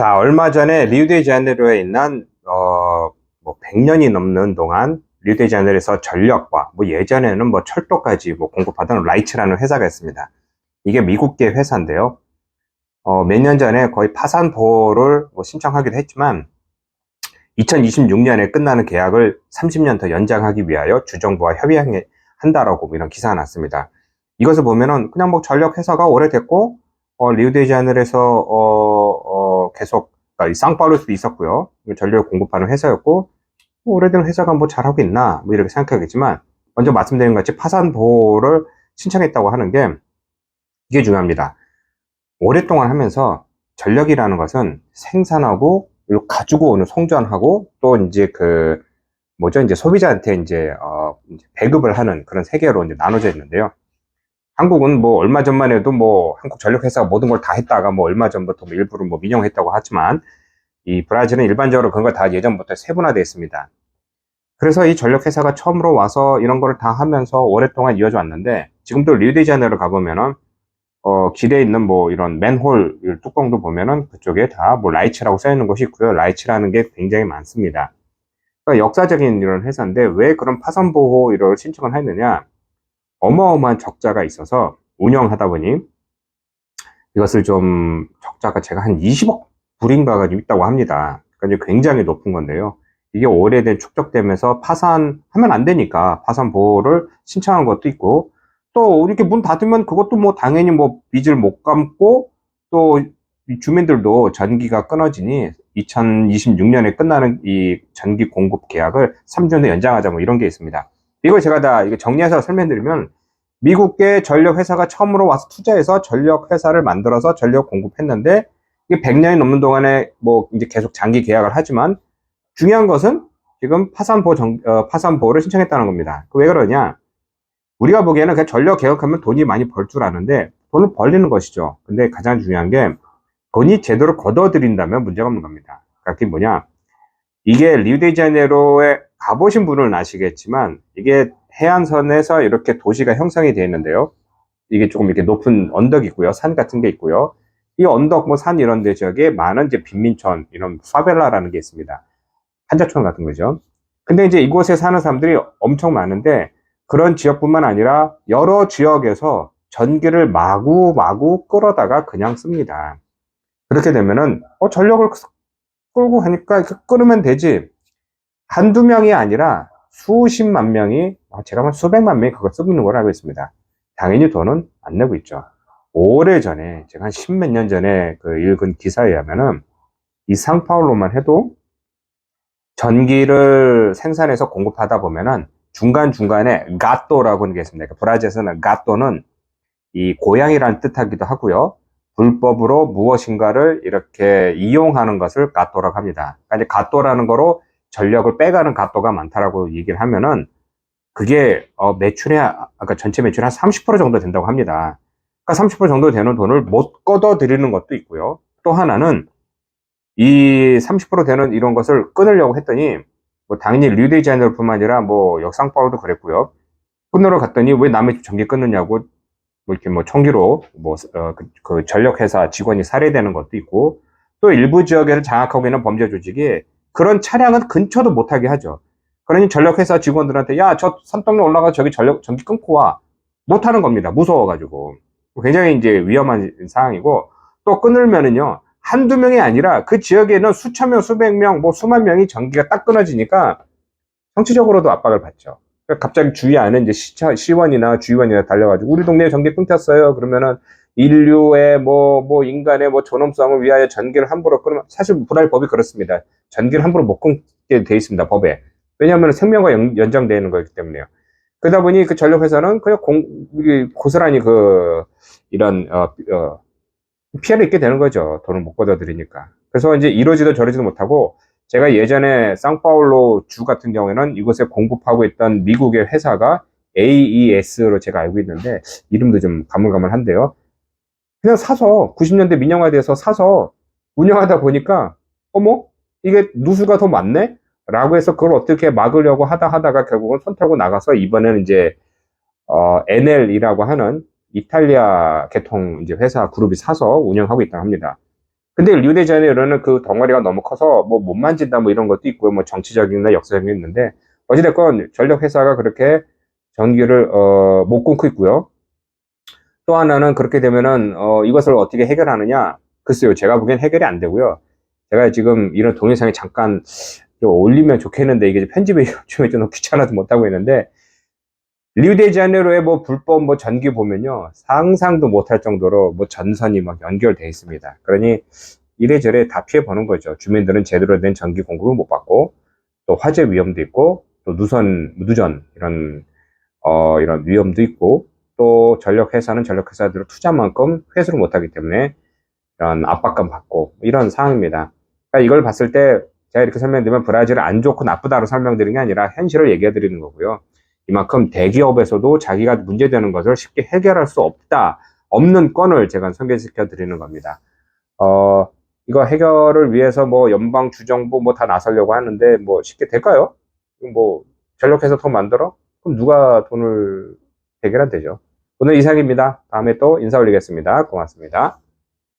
자, 얼마 전에 리우데자네이루에 있는 어, 뭐 100년이 넘는 동안 리우데자네이루에서 전력과 뭐 예전에는 뭐 철도까지 뭐 공급하던 라이츠라는 회사가 있습니다. 이게 미국계 회사인데요. 어, 몇 년 전에 거의 파산 보호를 뭐 신청하기도 했지만 2026년에 끝나는 계약을 30년 더 연장하기 위하여 주정부와 협의한다라고 이런 기사가 났습니다. 이것을 보면은 그냥 뭐 전력 회사가 오래됐고 어, 리우데자네이루에서 어, 어, 계속 그러니까 이 상파울루스도 있었고요. 전력 공급하는 회사였고 뭐 오래된 회사가 뭐 잘하고 있나 뭐 이렇게 생각하겠지만 먼저 말씀드린 것 같이 파산 보호를 신청했다고 하는 게 이게 중요합니다. 오랫동안 하면서 전력이라는 것은 생산하고 그리고 가지고 오는 송전하고 또 이제 그 뭐죠 이제 소비자한테 이제 어 배급을 하는 그런 세계로 이제 나눠져 있는데요. 한국은 뭐 얼마 전만 해도 뭐 한국 전력회사가 모든 걸 다 했다가 뭐 얼마 전부터 뭐 일부러 뭐 민영했다고 하지만 이 브라질은 일반적으로 그런 거 다 예전부터 세분화되어 있습니다. 그래서 이 전력회사가 처음으로 와서 이런 거를 다 하면서 오랫동안 이어져 왔는데 지금도 리우데자네이루 가보면은 어, 길에 있는 뭐 이런 맨홀 뚜껑도 보면은 그쪽에 다 뭐 라이츠라고 써 있는 것이 있고요. 라이츠라는 게 굉장히 많습니다. 그러니까 역사적인 이런 회사인데 왜 그런 파산 보호 이를 신청을 했느냐? 어마어마한 적자가 있어서 운영하다 보니 이것을 좀 적자가 제가 한 20억 불인가가 좀 있다고 합니다. 그러니까 굉장히 높은 건데요. 이게 오래된 축적되면서 파산하면 안 되니까 파산 보호를 신청한 것도 있고 또 이렇게 문 닫으면 그것도 뭐 당연히 뭐 빚을 못 감고 또 주민들도 전기가 끊어지니 2026년에 끝나는 이 전기 공급 계약을 3주 내 연장하자 뭐 이런 게 있습니다. 이걸 제가 다 이거 정리해서 설명드리면 미국계 전력 회사가 처음으로 와서 투자해서 전력 회사를 만들어서 전력 공급했는데 이게 100년이 넘는 동안에 뭐 이제 계속 장기 계약을 하지만 중요한 것은 지금 파산보호 정, 어, 파산보호를 신청했다는 겁니다. 왜 그러냐? 우리가 보기에는 그냥 전력 개혁하면 돈이 많이 벌 줄 아는데 돈을 벌리는 것이죠. 근데 가장 중요한 게 돈이 제대로 걷어들인다면 문제가 없는 겁니다. 그게 뭐냐? 이게 리우데자네이루에 가보신 분은 아시겠지만 이게 해안선에서 이렇게 도시가 형성이 되어 있는데요. 이게 조금 이렇게 높은 언덕이 있고요. 산 같은 게 있고요. 이 언덕, 뭐 산 이런 데 지역에 많은 이제 빈민촌, 이런 파벨라라는 게 있습니다. 한자촌 같은 거죠. 근데 이제 이곳에 사는 사람들이 엄청 많은데 그런 지역뿐만 아니라 여러 지역에서 전기를 마구마구 끌어다가 그냥 씁니다. 그렇게 되면은 어, 전력을 끌고 하니까 이렇게 끌으면 되지. 한두 명이 아니라 수십만 명이 아, 제가 한 수백만 명이 그거 쓰고 있는 걸 알고 있습니다. 당연히 돈은 안 내고 있죠. 오래 전에 제가 한 십몇 년 전에 그 읽은 기사에 의하면은 이 상파울로만 해도 전기를 생산해서 공급하다 보면은 중간중간에 가또라고 하는 게 있습니다. 그러니까 브라질에서는 가또는 이 고양이라는 뜻하기도 하고요. 불법으로 무엇인가를 이렇게 이용하는 것을 가또라고 합니다. 그러니까 가또라는 거로 전력을 빼가는 가또가 많다라고 얘기를 하면은 그게 어 매출의 아까 전체 매출의 한30% 정도 된다고 합니다. 그러니까 30% 정도 되는 돈을 못 걷어 들이는 것도 있고요. 또 하나는 이 30% 되는 이런 것을 끊으려고 했더니 뭐 당연히 리우데자네이루뿐만 아니라 뭐 역상파울도 그랬고요. 끊으러 갔더니 왜 남의 집 전기 끊느냐고 뭐 이렇게 뭐 총기로 뭐 어, 그, 그 전력회사 직원이 살해되는 것도 있고 또 일부 지역에서 장악하고 있는 범죄 조직이 그런 차량은 근처도 못하게 하죠. 그러니 전력회사 직원들한테 야 저 산동네 올라가 저기 전력 전기 끊고 와 못하는 겁니다. 무서워가지고 굉장히 이제 위험한 상황이고 또 끊으면은요 한두 명이 아니라 그 지역에는 수천 명, 수백 명, 뭐 수만 명이 전기가 딱 끊어지니까 정치적으로도 압박을 받죠. 갑자기 주위 안에 이제 시차, 시원이나 주의원이나 달려가지고 우리 동네에 전기 끊겼어요. 그러면은 인류의 뭐, 뭐, 인간의 뭐 존엄성을 위하여 전기를 함부로 끊으면, 사실 불알법이 그렇습니다. 전기를 함부로 못 끊게 돼 있습니다, 법에. 왜냐하면 생명과 연, 연장되는 거기 때문에요. 그러다 보니 그 전력회사는 그냥 공, 고스란히 그, 이런, 어, 어, 피해를 입게 되는 거죠. 돈을 못 걷어들이니까. 그래서 이제 이러지도 저러지도 못하고, 제가 예전에 상파울로 주 같은 경우에는 이곳에 공급하고 있던 미국의 회사가 AES로 제가 알고 있는데, 이름도 좀 가물가물한데요. 그냥 사서 90년대 민영화돼서 사서 운영하다 보니까 어머 이게 누수가 더 많네 라고 해서 그걸 어떻게 막으려고 하다 하다가 결국은 손 털고 나가서 이번에는 이제 어, NL이라고 하는 이탈리아 개통 이제 회사 그룹이 사서 운영하고 있다고 합니다. 근데 리우데자네이루는 그 덩어리가 너무 커서 뭐 못 만진다 뭐 이런 것도 있고요. 뭐 정치적인나 역사적인 게 있는데 어찌됐건 전력 회사가 그렇게 전기를 어, 못 끊고 있고요. 또 하나는 그렇게 되면은 어, 이것을 어떻게 해결하느냐? 글쎄요, 제가 보기엔 해결이 안 되고요. 제가 지금 이런 동영상에 잠깐 좀 올리면 좋겠는데 이게 편집이 요즘에 좀 귀찮아서 못하고 있는데 리우데자네이루의 뭐 불법 뭐 전기 보면요 상상도 못할 정도로 뭐 전선이 막 연결돼 있습니다. 그러니 이래저래 다 피해 보는 거죠. 주민들은 제대로 된 전기 공급을 못 받고 또 화재 위험도 있고 또 누선 누전 이런 어 이런 위험도 있고 또 전력 회사는 전력 회사대로 투자만큼 회수를 못하기 때문에 이런 압박감 받고 이런 상황입니다. 그러니까 이걸 봤을 때 제가 이렇게 설명드리면 브라질은 안 좋고 나쁘다로 설명드리는 게 아니라 현실을 얘기해 드리는 거고요. 이만큼 대기업에서도 자기가 문제되는 것을 쉽게 해결할 수 없다, 없는 건을 제가 소개시켜 드리는 겁니다. 어, 이거 해결을 위해서 뭐 연방 주정부 뭐 다 나서려고 하는데 뭐 쉽게 될까요? 뭐 전력회사 더 만들어? 그럼 누가 돈을 해결안 되죠? 오늘 이상입니다. 다음에 또 인사 올리겠습니다. 고맙습니다.